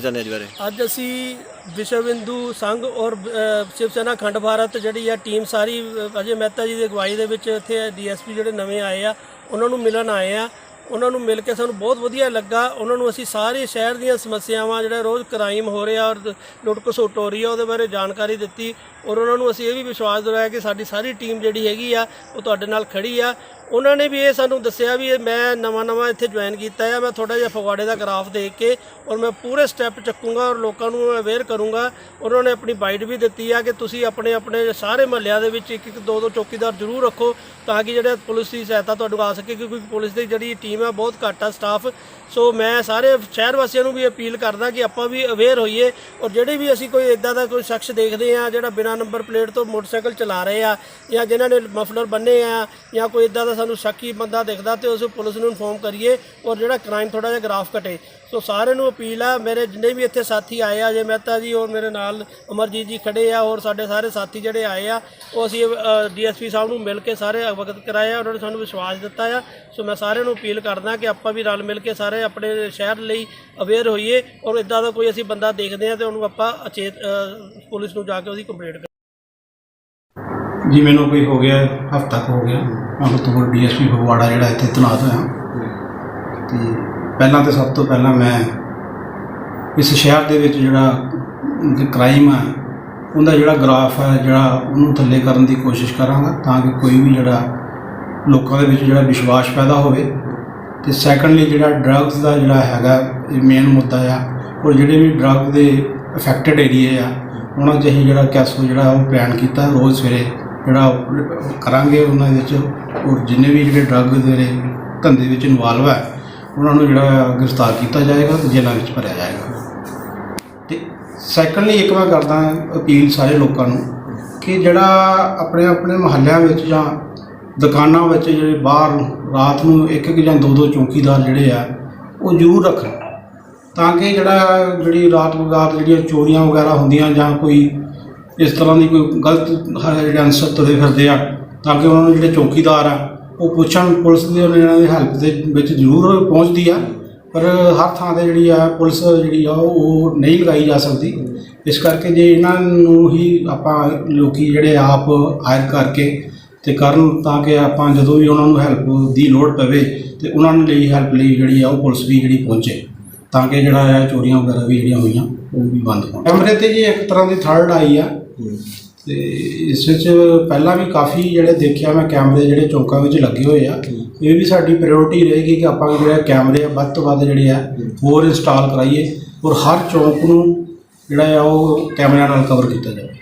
ਚਾਹੁੰਦੇ ਅੱਜ ਬਾਰੇ? ਅੱਜ ਅਸੀਂ ਵਿਸ਼ਵ ਹਿੰਦੂ ਸੰਘ ਔਰ ਸ਼ਿਵ ਸੈਨਾ ਖੰਡ ਭਾਰਤ ਜਿਹੜੀ ਆ ਟੀਮ ਸਾਰੀ ਅਜੇ ਮਹਿਤਾ ਜੀ ਦੀ ਅਗਵਾਈ ਦੇ ਵਿੱਚ ਇੱਥੇ ਡੀਐਸਪੀ ਜਿਹੜੇ ਨਵੇਂ ਆਏ ਆ, ਉਹਨਾਂ ਨੂੰ ਮਿਲਣ ਆਏ ਆ। ਉਹਨਾਂ ਨੂੰ ਮਿਲ ਕੇ ਸਾਨੂੰ ਬਹੁਤ ਵਧੀਆ ਲੱਗਾ। ਉਹਨਾਂ ਨੂੰ ਅਸੀਂ ਸਾਰੇ ਸ਼ਹਿਰ ਦੀਆਂ ਸਮੱਸਿਆਵਾਂ ਜਿਹੜਾ ਰੋਜ਼ ਕ੍ਰਾਈਮ ਹੋ ਰਿਹਾ ਔਰ ਲੁੱਟ ਖਸੁੱਟ ਹੋ ਰਹੀ ਆ, ਉਹਦੇ ਬਾਰੇ ਜਾਣਕਾਰੀ ਦਿੱਤੀ। ਔਰ ਉਹਨਾਂ ਨੂੰ ਅਸੀਂ ਇਹ ਵੀ ਵਿਸ਼ਵਾਸ ਦਿਵਾਇਆ ਕਿ ਸਾਡੀ ਸਾਰੀ ਟੀਮ ਜਿਹੜੀ ਹੈਗੀ ਆ, ਉਹ ਤੁਹਾਡੇ ਨਾਲ ਖੜੀ ਆ। ਉਹਨਾਂ ਨੇ ਵੀ ਇਹ ਸਾਨੂੰ ਦੱਸਿਆ ਵੀ ਇਹ ਮੈਂ ਨਵਾਂ ਨਵਾਂ ਇੱਥੇ ਜੁਆਇਨ ਕੀਤਾ ਆ, ਮੈਂ ਥੋੜਾ ਜਿਹਾ ਫਗਵਾੜੇ ਦਾ ਗ੍ਰਾਫ ਦੇਖ ਕੇ ਔਰ ਮੈਂ ਪੂਰੇ ਸਟੈਪ ਚੱਕੂੰਗਾ ਔਰ ਲੋਕਾਂ ਨੂੰ ਅਵੇਅਰ ਕਰੂੰਗਾ। ਉਹਨਾਂ ਨੇ ਆਪਣੀ ਬਾਈਟ ਵੀ ਦਿੱਤੀ ਆ ਕਿ ਤੁਸੀਂ ਆਪਣੇ ਆਪਣੇ ਸਾਰੇ ਮਹੱਲਿਆਂ ਦੇ ਵਿੱਚ ਇੱਕ ਇੱਕ ਦੋ ਦੋ ਚੌਕੀਦਾਰ ਜ਼ਰੂਰ ਰੱਖੋ ਤਾਂ ਕਿ ਜਿਹੜਾ ਪੁਲਿਸ ਦੀ ਸਹਾਇਤਾ ਤੁਹਾਨੂੰ ਆ ਸਕੇ ਕਿਉਂਕਿ ਪੁਲਿਸ ਦੀ ਜਿਹੜੀ ਟੀਮ ਹੈ ਬਹੁਤ ਘੱਟ ਆ ਸਟਾਫ ਸੋ ਮੈਂ ਸਾਰੇ ਸ਼ਹਿਰ ਵਾਸੀਆਂ ਨੂੰ ਵੀ ਅਪੀਲ ਕਰਦਾ ਕਿ ਆਪਾਂ ਵੀ ਅਵੇਅਰ ਹੋਈਏ ਔਰ ਜਿਹੜੇ ਵੀ ਅਸੀਂ ਕੋਈ ਇਦਾਂ ਦਾ ਕੋਈ ਸ਼ਖਸ ਦੇਖਦੇ ਆ ਜਿਹੜਾ ਬਿਨਾਂ ਨੰਬਰ ਪਲੇਟ ਤੋਂ ਮੋਟਰਸਾਈਕਲ ਚਲਾ ਰਹੇ ਆ ਜਾਂ ਜਿਨ੍ਹਾਂ ਨੇ ਮਫਲਰ ਬੰਨੇ ਆ ਜਾਂ ਕੋਈ ਇਦਾਂ ਦਾ ਸਾਨੂੰ ਸ਼ੱਕੀ ਬੰਦਾ ਦਿਖਦਾ ਤੇ ਉਸ ਪੁਲਿਸ ਨੂੰ ਇਨਫੋਰਮ ਕਰੀਏ ਔਰ ਜਿਹੜਾ ਕ੍ਰਾਈਮ ਥੋੜਾ ਜਿਹਾ ਗ੍ਰਾਫ ਘਟੇ। ਸੋ ਸਾਰਿਆਂ ਨੂੰ ਅਪੀਲ ਆ, ਮੇਰੇ ਜਿੰਨੇ ਵੀ ਇੱਥੇ ਸਾਥੀ ਆਏ ਆ ਜੇ ਮਹਿਤਾ ਜੀ ਔਰ ਮੇਰੇ ਨਾਲ ਅਮਰਜੀਤ ਜੀ ਖੜੇ ਆ ਔਰ ਸਾਡੇ ਸਾਰੇ ਸਾਥੀ ਜਿਹੜੇ ਆਏ ਆ, ਉਹ ਅਸੀਂ ਡੀਐਸਪੀ ਸਾਹਿਬ ਨੂੰ ਮਿਲ ਕੇ ਸਾਰੇ ਅਵਗਤ ਕਰਾਇਆ ਉਹਨਾਂ ਨੇ ਸਾਨੂੰ ਵਿਸ਼ਵਾਸ ਦਿੱਤਾ ਆ। ਸੋ ਮੈਂ ਸਾਰਿਆਂ ਨੂੰ ਅਪੀਲ ਕਰਦਾ ਕਿ ਆਪਾਂ ਵੀ ਰਲ ਮਿਲ ਕੇ ਸਾਰੇ ਆਪਣੇ ਸ਼ਹਿਰ ਲਈ ਅਵੇਅਰ ਹੋਈਏ ਔਰ ਇਦਾਂ ਦਾ ਕੋਈ ਅਸੀਂ ਬੰਦਾ ਦੇਖਦੇ ਆ ਤੇ ਉਹਨੂੰ ਆਪਾਂ ਅਚੇਤ ਪੁਲਿਸ ਨੂੰ ਜਾ ਕੇ ਉਹਦੀ ਕੰਪਲੇਂਟ ਜੀ ਮੈਨੂੰ ਕੋਈ ਹੋ ਗਿਆ, ਹਫਤਾ ਕੁ ਹੋ ਗਿਆ, ਮੈਂ ਬਤੌਰ ਡੀਐਸਪੀ ਫਗਵਾੜਾ ਜਿਹੜਾ ਇੱਥੇ ਤੈਨਾਤ ਹੋਇਆ। ਤੇ ਪਹਿਲਾਂ ਤੇ ਸਭ ਤੋਂ ਪਹਿਲਾਂ ਮੈਂ ਇਸ ਸ਼ਹਿਰ ਦੇ ਵਿੱਚ ਜਿਹੜਾ ਕ੍ਰਾਈਮ ਹੈ ਉਹਦਾ ਜਿਹੜਾ ਗ੍ਰਾਫ ਹੈ ਜਿਹੜਾ ਉਹਨੂੰ ਥੱਲੇ ਕਰਨ ਦੀ ਕੋਸ਼ਿਸ਼ ਕਰਾਂਗਾ ਤਾਂ ਕਿ ਕੋਈ ਵੀ ਜਿਹੜਾ ਲੋਕਾਂ ਦੇ ਵਿੱਚ ਜਿਹੜਾ ਵਿਸ਼ਵਾਸ ਪੈਦਾ ਹੋਵੇ। ਤੇ ਸੈਕੰਡਲੀ ਜਿਹੜਾ ਡਰੱਗਸ ਦਾ ਜਿਹੜਾ ਹੈਗਾ, ਇਹ ਮੇਨ ਮੁੱਦਾ ਆ, ਔਰ ਜਿਹੜੇ ਵੀ ਡਰੱਗ ਦੇ ਅਫੈਕਟਡ ਏਰੀਏ ਆ, ਉਹਨਾਂ 'ਚ ਅਸੀਂ ਜਿਹੜਾ ਕੈਸੋ ਜਿਹੜਾ ਉਹ ਪਲਾਨ ਕੀਤਾ ਰੋਜ਼ ਸਵੇਰੇ ਜਿਹੜਾ ਕਰਾਂਗੇ ਉਹਨਾਂ ਦੇ ਵਿੱਚ, ਔਰ ਜਿੰਨੇ ਵੀ ਜਿਹੜੇ ਡਰੱਗ ਦੇ ਧੰਦੇ ਵਿੱਚ ਇਨਵੋਲਵ ਹੈ, ਉਹਨਾਂ ਨੂੰ ਜਿਹੜਾ ਗ੍ਰਿਫਤਾਰ ਕੀਤਾ ਜਾਏਗਾ ਤੇ ਜੇਲ੍ਹਾਂ ਵਿੱਚ ਭਰਿਆ ਜਾਏਗਾ। ਤੇ ਸੈਕੰਡਲੀ ਇੱਕ ਮੈਂ ਕਰਦਾ ਅਪੀਲ ਸਾਰੇ ਲੋਕਾਂ ਨੂੰ ਕਿ ਜਿਹੜਾ ਆਪਣੇ ਆਪਣੇ ਮਹੱਲਿਆਂ ਵਿੱਚ ਜਾਂ ਦੁਕਾਨਾਂ ਵਿੱਚ ਜਿਹੜੇ ਬਾਹਰ ਰਾਤ ਨੂੰ ਇੱਕ ਇੱਕ ਜਾਂ ਦੋ ਦੋ ਚੌਕੀਦਾਰ ਜਿਹੜੇ ਆ, ਉਹ ਜ਼ਰੂਰ ਰੱਖਣ। ਤਾਂ ਕਿ ਜਿਹੜਾ ਜਿਹੜੀ ਰਾਤ ਬਗਾਤ ਜਿਹੜੀਆਂ ਚੋਰੀਆਂ ਵਗੈਰਾ ਹੁੰਦੀਆਂ ਜਾਂ ਕੋਈ ਇਸ ਤਰ੍ਹਾਂ ਦੀ ਕੋਈ ਗਲਤ ਹ- ਜਿਹੜੇ ਅਨਸਰ ਤੁਰੇ ਫਿਰਦੇ ਆ, ਤਾਂ ਕਿ ਉਹਨਾਂ ਨੂੰ ਜਿਹੜੇ ਚੌਕੀਦਾਰ ਆ, ਉਹ ਪੁੱਛਣ, ਪੁਲਿਸ ਦੀ ਉਹਨਾਂ ਦੀ ਹੈਲਪ ਦੇ ਵਿੱਚ ਜ਼ਰੂਰ ਪਹੁੰਚਦੀ ਆ, ਪਰ ਹਰ ਥਾਂ ਤੇ ਜਿਹੜੀ ਆ ਪੁਲਿਸ ਜਿਹੜੀ ਆ, ਉਹ ਨਹੀਂ ਲਗਾਈ ਜਾ ਸਕਦੀ। ਇਸ ਕਰਕੇ ਜੇ ਇਹਨਾਂ ਨੂੰ ਹੀ ਆਪਾਂ ਲੋਕੀ ਜਿਹੜੇ ਆਪ ਹਾਇਰ ਕਰਕੇ ਤੇ ਕਰਨ, ਤਾਂ ਕਿ ਆਪਾਂ ਜਦੋਂ ਵੀ ਉਹਨਾਂ ਨੂੰ ਹੈਲਪ ਦੀ ਲੋੜ ਪਵੇ ਤੇ ਉਹਨਾਂ ਨੂੰ ਲਈ ਹੈਲਪ ਲਈ ਜਿਹੜੀ ਆ, ਉਹ ਪੁਲਿਸ ਵੀ ਜਿਹੜੀ ਪਹੁੰਚੇ। ਤਾਂ ਕਿ ਜਿਹੜਾ ਆ ਚੋਰੀਆਂ ਵਗੈਰਾ ਵੀ ਜਿਹੜੀਆਂ ਹੋਈਆਂ, ਉਹ ਵੀ ਬੰਦ ਹੋਣ। ਕੈਮਰੇ ਤੇ ਜੀ, ਇੱਕ ਤਰ੍ਹਾਂ ਦੀ ਥਰਡ ਆਈ ਆ। ਤੇ ਇਸ ਵਿੱਚ ਪਹਿਲਾਂ ਵੀ ਕਾਫੀ ਜਿਹੜੇ ਦੇਖਿਆ ਮੈਂ ਕੈਮਰੇ ਜਿਹੜੇ ਚੌਂਕਾਂ ਵਿੱਚ ਲੱਗੇ ਹੋਏ ਆ ਇਹ ਵੀ ਸਾਡੀ ਪ੍ਰਾਇੋਰਟੀ ਰਹੇਗੀ ਕਿ ਆਪਾਂ ਜਿਹੜੇ ਕੈਮਰੇ ਆ ਵੱਧ ਤੋਂ ਵੱਧ ਜਿਹੜੇ ਆ ਹੋਰ ਇੰਸਟਾਲ ਕਰਾਈਏ ਔਰ ਹਰ ਚੌਂਕ ਨੂੰ ਜਿਹੜਾ ਆ ਉਹ ਕੈਮਰਿਆਂ ਨਾਲ ਕਵਰ ਕੀਤਾ ਜਾਵੇ।